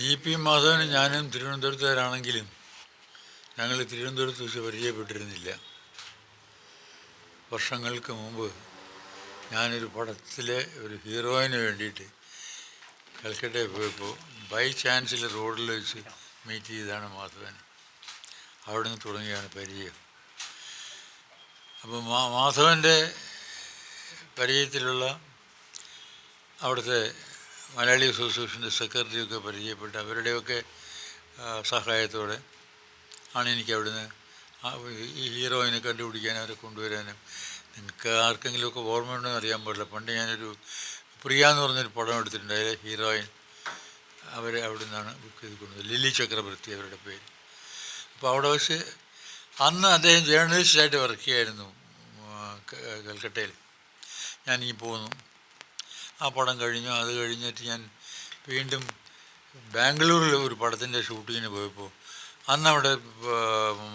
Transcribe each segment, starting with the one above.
T P മാധവനും ഞാനും തിരുവനന്തപുരത്തുകാരാണെങ്കിലും ഞങ്ങൾ തിരുവനന്തപുരത്ത് വെച്ച് പരിചയപ്പെട്ടിരുന്നില്ല. വർഷങ്ങൾക്ക് മുമ്പ് ഞാനൊരു പടത്തിലെ ഒരു ഹീറോയിന് വേണ്ടിയിട്ട് കൽക്കട്ടയിൽ പോയപ്പോൾ ബൈ ചാൻസിൽ റോഡിൽ വെച്ച് മീറ്റ് ചെയ്താണ് മാധവൻ. അവിടെ നിന്ന് തുടങ്ങിയാണ് പരിചയം. അപ്പോൾ മാ മാധവന്റെ പരിചയത്തിലുള്ള അവിടുത്തെ മലയാളി അസോസിയേഷന്റെ സെക്രട്ടറിയൊക്കെ പരിചയപ്പെട്ട് അവരുടെയൊക്കെ സഹായത്തോടെ ആണ് എനിക്ക് അവിടുന്ന് ഈ ഹീറോയിനെ കണ്ടുപിടിക്കാനും അവരെ കൊണ്ടുവരാനും. നിങ്ങൾക്ക് ആർക്കെങ്കിലുമൊക്കെ ഓർമ്മയുണ്ടെന്ന് അറിയാൻ പാടില്ല. പണ്ട് ഞാനൊരു പ്രിയ എന്ന് പറഞ്ഞൊരു പടം എടുത്തിട്ടുണ്ട്. അതിലെ ഹീറോയിൻ അവരെ അവിടെ നിന്നാണ് ബുക്ക് ചെയ്ത് കൊണ്ടുവന്നത്. ലിലി ചക്രവർത്തി അവരുടെ പേര്. അപ്പോൾ അവിടെ വെച്ച് അന്ന് അദ്ദേഹം ജേർണലിസ്റ്റായിട്ട് വർക്ക് ചെയ്യായിരുന്നു കൽക്കട്ടയിൽ. ഞാനിങ്ങി പോന്നു ആ പടം കഴിഞ്ഞു. അത് കഴിഞ്ഞിട്ട് ഞാൻ വീണ്ടും ബാംഗ്ലൂരിൽ ഒരു പടത്തിന്റെ ഷൂട്ടിങ്ങിന് പോയപ്പോൾ അന്ന് അവിടെ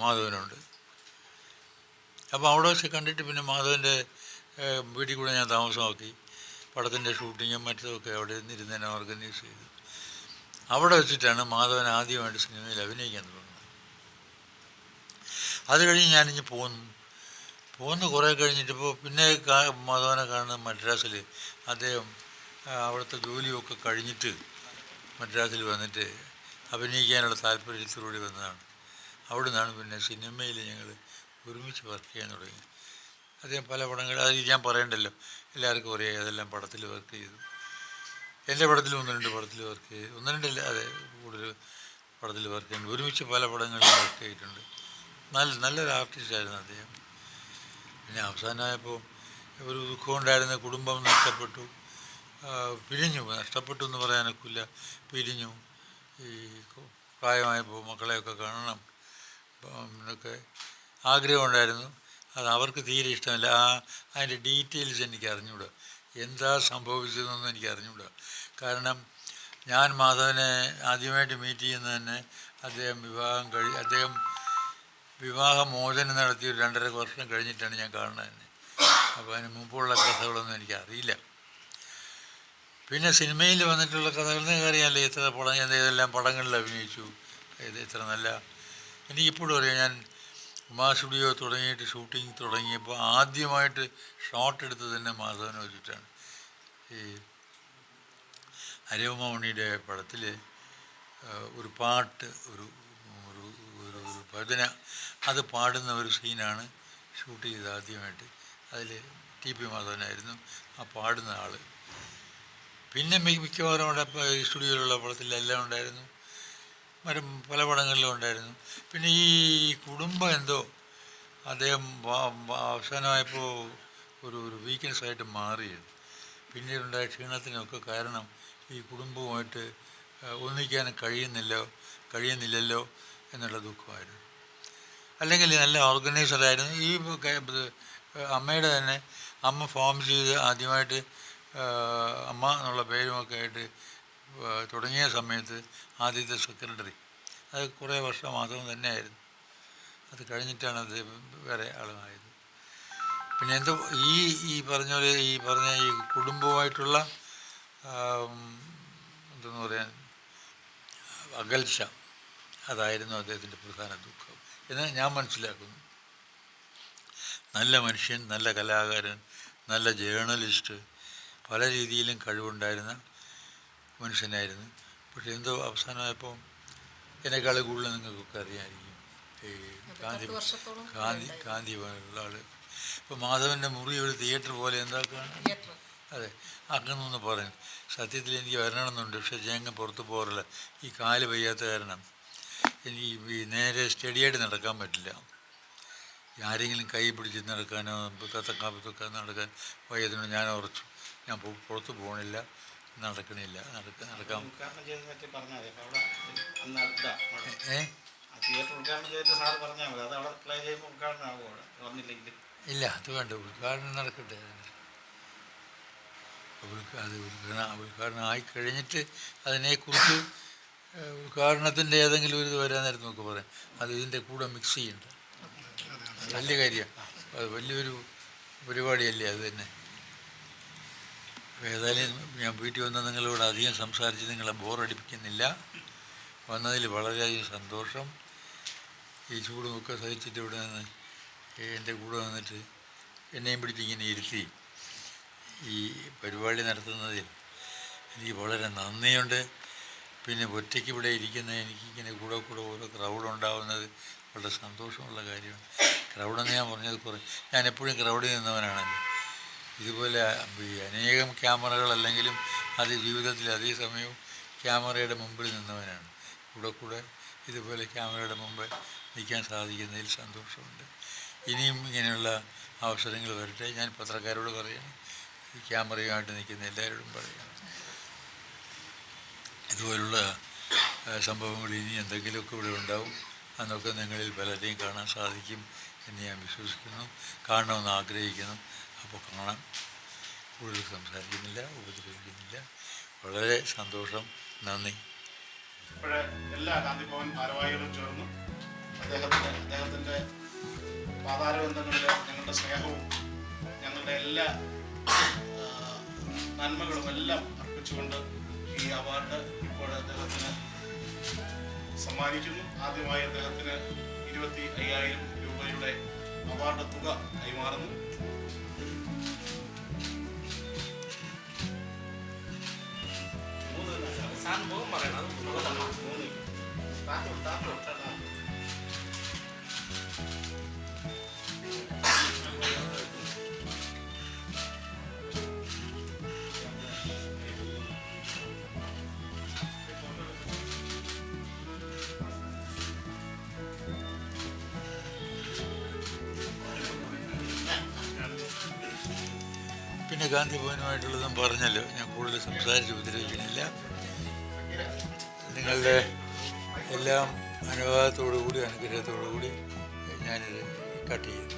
മാധവനുണ്ട്. അപ്പോൾ അവിടെ വെച്ച് കണ്ടിട്ട് പിന്നെ മാധവന്റെ വീട്ടിൽ കൂടെ ഞാൻ താമസമാക്കി. പടത്തിന്റെ ഷൂട്ടിങ്ങും മറ്റതൊക്കെ അവിടെ ഇരുന്ന് തന്നെ ഓർഗനൈസ് ചെയ്തു. അവിടെ വെച്ചിട്ടാണ് മാധവൻ ആദ്യമായിട്ട് സിനിമയിൽ അഭിനയിക്കാൻ തുടങ്ങുന്നത്. അത് കഴിഞ്ഞ് ഞാനിഞ്ഞ് പോന്നു പോന്ന് കുറേ കഴിഞ്ഞിട്ടിപ്പോൾ പിന്നെ കാ- മാധവനെ കാണുന്നത് മദ്രാസിൽ അദ്ദേഹം അവിടുത്തെ ജോലിയൊക്കെ കഴിഞ്ഞിട്ട് മദ്രാസിൽ വന്നിട്ട് അഭിനയിക്കാനുള്ള താല്പര്യത്തിലൂടെ വന്നതാണ്. അവിടെ നിന്നാണ് പിന്നെ സിനിമയിൽ ഞങ്ങൾ ഒരുമിച്ച് വർക്ക് ചെയ്യാൻ തുടങ്ങി അദ്ദേഹം പല പടങ്ങൾ അത് ഞാൻ പറയണ്ടല്ലോ എല്ലാവർക്കും അറിയാം അതെല്ലാം പടത്തിൽ വർക്ക് ചെയ്തു. എന്റെ പടത്തിൽ ഒന്ന് രണ്ട് പടത്തിൽ വർക്ക് ചെയ്തു. ഒന്ന് രണ്ടല്ല അതെ കൂടുതൽ പടത്തിൽ വർക്ക് ചെയ്യുന്നുണ്ട്. ഒരുമിച്ച് പല പടങ്ങളിലും വർക്ക് ചെയ്തിട്ടുണ്ട്. നല്ല നല്ലൊരു ആർട്ടിസ്റ്റായിരുന്നു അദ്ദേഹം. പിന്നെ അവസാനമായപ്പോൾ ഒരു ദുഃഖം ഉണ്ടായിരുന്ന കുടുംബം നഷ്ടപ്പെട്ടു. പിരിഞ്ഞു. നഷ്ടപ്പെട്ടു എന്ന് പറയാനൊക്കില്ല പിരിഞ്ഞു. ഈ പ്രായമായപ്പോൾ മക്കളെയൊക്കെ കാണണം. എന്നൊക്കെ ആഗ്രഹമുണ്ടായിരുന്നു. അത് അവർക്ക് തീരെ ഇഷ്ടമില്ല. ആ അതിന്റെ ഡീറ്റെയിൽസ് എനിക്ക് അറിഞ്ഞുകൂടാ എന്താ സംഭവിച്ചതെന്നൊന്നും എനിക്ക് അറിഞ്ഞുകൂടാ കാരണം ഞാൻ മാധവനെ ആദ്യമായിട്ട് മീറ്റ് ചെയ്യുന്നത് തന്നെ അദ്ദേഹം വിവാഹം കഴി അദ്ദേഹം വിവാഹമോചനം നടത്തി ഒരു രണ്ടര വർഷം കഴിഞ്ഞിട്ടാണ് ഞാൻ കാണുന്നത് തന്നെ അപ്പോൾ അതിന് മുമ്പുള്ള കഥകളൊന്നും എനിക്ക് അറിയില്ല പിന്നെ സിനിമയിൽ വന്നിട്ടുള്ള കഥകൾ നിങ്ങൾക്ക് അറിയാമല്ലോ എത്ര പടം ഞാൻ ഏതെല്ലാം പടങ്ങളിൽ അഭിനയിച്ചു ഇത് എത്ര നല്ല. എനിക്കിപ്പോഴും അറിയാം ഞാൻ ഉമാ സ്റ്റുഡിയോ തുടങ്ങിയിട്ട് ഷൂട്ടിംഗ് തുടങ്ങിയപ്പോൾ ആദ്യമായിട്ട് ഷോട്ട് എടുത്തത് തന്നെ മാധവനെ വെച്ചിട്ടാണ്. ഈ ഹരിവമണിയുടെ പടത്തിൽ ഒരു പാട്ട് ഒരു ഭജന അത് പാടുന്ന ഒരു സീനാണ് ഷൂട്ട് ചെയ്ത് ആദ്യമായിട്ട്. അതിൽ ടി പി മാധവനായിരുന്നു ആ പാടുന്ന ആൾ പിന്നെ മിക്കവാറും അവിടെ സ്റ്റുഡിയോയിലുള്ള പടത്തിലെല്ലാം ഉണ്ടായിരുന്നു. മറ്റും പല പടങ്ങളിലും ഉണ്ടായിരുന്നു. പിന്നെ ഈ കുടുംബം എന്തോ അദ്ദേഹം അവസാനമായപ്പോൾ ഒരു ഒരു വീക്ക്നെസ് ആയിട്ട് മാറിയത്. പിന്നീടുണ്ടായ ക്ഷീണത്തിനൊക്കെ കാരണം ഈ കുടുംബവുമായിട്ട് ഒന്നിക്കാൻ കഴിയുന്നില്ല കഴിയുന്നില്ലല്ലോ. എന്നുള്ള ദുഃഖമായിരുന്നു. അല്ലെങ്കിൽ നല്ല ഓർഗനൈസറായിരുന്നു ഈ അമ്മയുടെ തന്നെ അമ്മ ഫോം ചെയ്ത് ആദ്യമായിട്ട് അമ്മ എന്നുള്ള പേരുമൊക്കെ ആയിട്ട് തുടങ്ങിയ സമയത്ത് ആദ്യത്തെ സെക്രട്ടറി. അത് കുറേ വർഷം മാത്രം തന്നെയായിരുന്നു. അത് കഴിഞ്ഞിട്ടാണ് അത് വേറെ ആളുമായത്. പിന്നെ എന്തോ ഈ ഈ പറഞ്ഞ പോലെ ഈ പറഞ്ഞ ഈ കുടുംബവുമായിട്ടുള്ള എന്തെന്ന് പറയാൻ അകൽച്ച. അതായിരുന്നു അദ്ദേഹത്തിന്റെ പ്രധാന ദുഃഖം. എന്ന് ഞാൻ മനസ്സിലാക്കുന്നു. നല്ല മനുഷ്യൻ നല്ല കലാകാരൻ നല്ല ജേർണലിസ്റ്റ് പല രീതിയിലും കഴിവുണ്ടായിരുന്ന മനുഷ്യനായിരുന്നു. പക്ഷെ എന്തോ അവസാനമായപ്പോൾ എന്നെക്കാൾ കൂടുതൽ നിങ്ങൾക്കൊക്കെ അറിയാമായിരിക്കും. ഈ ഗാന്ധി ഗാന്ധി ഗാന്ധി പോലുള്ള ആൾ ഇപ്പോൾ മാധവന്റെ മുറി ഒരു തിയേറ്റർ പോലെ എന്താക്കാണ്? അതെ. അങ്ങനൊന്ന് പറയും സത്യത്തിൽ എനിക്ക് വരണമെന്നുണ്ട്. പക്ഷെ ജയങ്ങൾ പുറത്ത് പോകാറില്ല. ഈ കാൽ വയ്യാത്ത കാരണം. എനിക്ക് നേരെ സ്റ്റഡിയായിട്ട് നടക്കാൻ പറ്റില്ല. ആരെങ്കിലും കൈ പിടിച്ച് നടക്കാനോ തത്തക്കാപ്പത്തൊക്കെ നടക്കാൻ വയ്യതിനോ ഞാൻ ഉറച്ചു. ഞാൻ പുറത്ത് പോകണില്ല നടക്കണില്ല. നടക്ക നടക്കാൻ ഇല്ല അത് വേണ്ട. ഉദ്ഘാടനം നടക്കട്ടെ. അത് ഉദ്ഘാടനം ഉദ്ഘാടനം ആയിക്കഴിഞ്ഞിട്ട് അതിനെക്കുറിച്ച് ഉദ്ഘാടനത്തിന്റെ ഏതെങ്കിലും ഒരു ഇത് വരാൻ നേരത്തെ നമുക്ക് പറയാം. അത് ഇതിന്റെ കൂടെ മിക്സ് ചെയ്യണ്ട. വലിയ കാര്യമാണ് അത് വലിയൊരു പരിപാടിയല്ലേ അത് തന്നെ. ഏതായാലും ഞാൻ വീട്ടിൽ വന്ന നിങ്ങളോട് അധികം സംസാരിച്ച് നിങ്ങളെ ബോറടിപ്പിക്കുന്നില്ല. വന്നതിൽ വളരെയധികം സന്തോഷം. ഈ ചൂടുമൊക്കെ സഹിച്ചിട്ട് ഇവിടെ നിന്ന് എന്റെ കൂടെ വന്നിട്ട് എന്നെയും പിടിച്ച് ഇങ്ങനെ ഇരുത്തി ഈ പരിപാടി നടത്തുന്നതിൽ എനിക്ക് വളരെ നന്ദിയുണ്ട്. പിന്നെ ഒറ്റയ്ക്ക് ഇവിടെ ഇരിക്കുന്ന എനിക്ക് ഇങ്ങനെ കൂടെ കൂടെ ഓരോ ക്രൗഡ് ഉണ്ടാവുന്നത് വളരെ സന്തോഷമുള്ള കാര്യമാണ്. ക്രൗഡെന്ന് ഞാൻ പറഞ്ഞത് കുറേ ഞാൻ എപ്പോഴും ക്രൗഡിൽ നിന്നവനാണല്ലോ. ഇതുപോലെ അനേകം ക്യാമറകൾ അല്ലെങ്കിലും അത് ജീവിതത്തിൽ അതേ സമയവും ക്യാമറയുടെ മുമ്പിൽ നിന്നവനാണ്. കൂടെ കൂടെ ഇതുപോലെ ക്യാമറയുടെ മുമ്പ് നിൽക്കാൻ സാധിക്കുന്നതിൽ സന്തോഷമുണ്ട്. ഇനിയും ഇങ്ങനെയുള്ള അവസരങ്ങൾ വരട്ടെ. ഞാൻ പത്രക്കാരോട് പറയണം ക്യാമറയുമായിട്ട് നിൽക്കുന്ന എല്ലാവരോടും പറയണം ഇതുപോലുള്ള സംഭവങ്ങൾ ഇനി എന്തെങ്കിലുമൊക്കെ ഇവിടെ ഉണ്ടാവും. അന്നൊക്കെ നിങ്ങളിൽ പലരെയും കാണാൻ സാധിക്കും എന്ന് ഞാൻ വിശ്വസിക്കുന്നു. കാണണമെന്ന് ആഗ്രഹിക്കുന്നു. അപ്പോൾ കാണാം. കൂടുതൽ സംസാരിക്കുന്നില്ല ഉപദ്രവിക്കുന്നില്ല. വളരെ സന്തോഷം. നന്ദി. എല്ലാ ഗാന്ധി ഭവൻ ഭാരവാഹികളും ചേർന്നു. അദ്ദേഹത്തിന് അദ്ദേഹത്തിന്റെ പാതാരബന്ധങ്ങളിൽ ഞങ്ങളുടെ സ്നേഹവും ഞങ്ങളുടെ എല്ലാ നന്മകളും എല്ലാം അർപ്പിച്ചുകൊണ്ട് ഈ അവാർഡ് ഇപ്പോൾ അദ്ദേഹത്തിന് സമ്മാനിക്കുന്നു. ആദ്യമായി അദ്ദേഹത്തിന് ഇരുപത്തി അയ്യായിരം രൂപയുടെ അവാർഡ് തുക കൈമാറുന്നു. മൂന്ന് പറയണം. മൂന്ന് ഗാന്ധി ഭവനുമായിട്ടുള്ളതും പറഞ്ഞല്ലോ. ഞാൻ കൂടുതൽ സംസാരിച്ച് ഉപദ്രവിക്കുന്നില്ല നിങ്ങളുടെ എല്ലാം അനുവാദത്തോടു കൂടി അനുഗ്രഹത്തോടു കൂടി ഞാനിത് കട്ട് ചെയ്യുന്നു.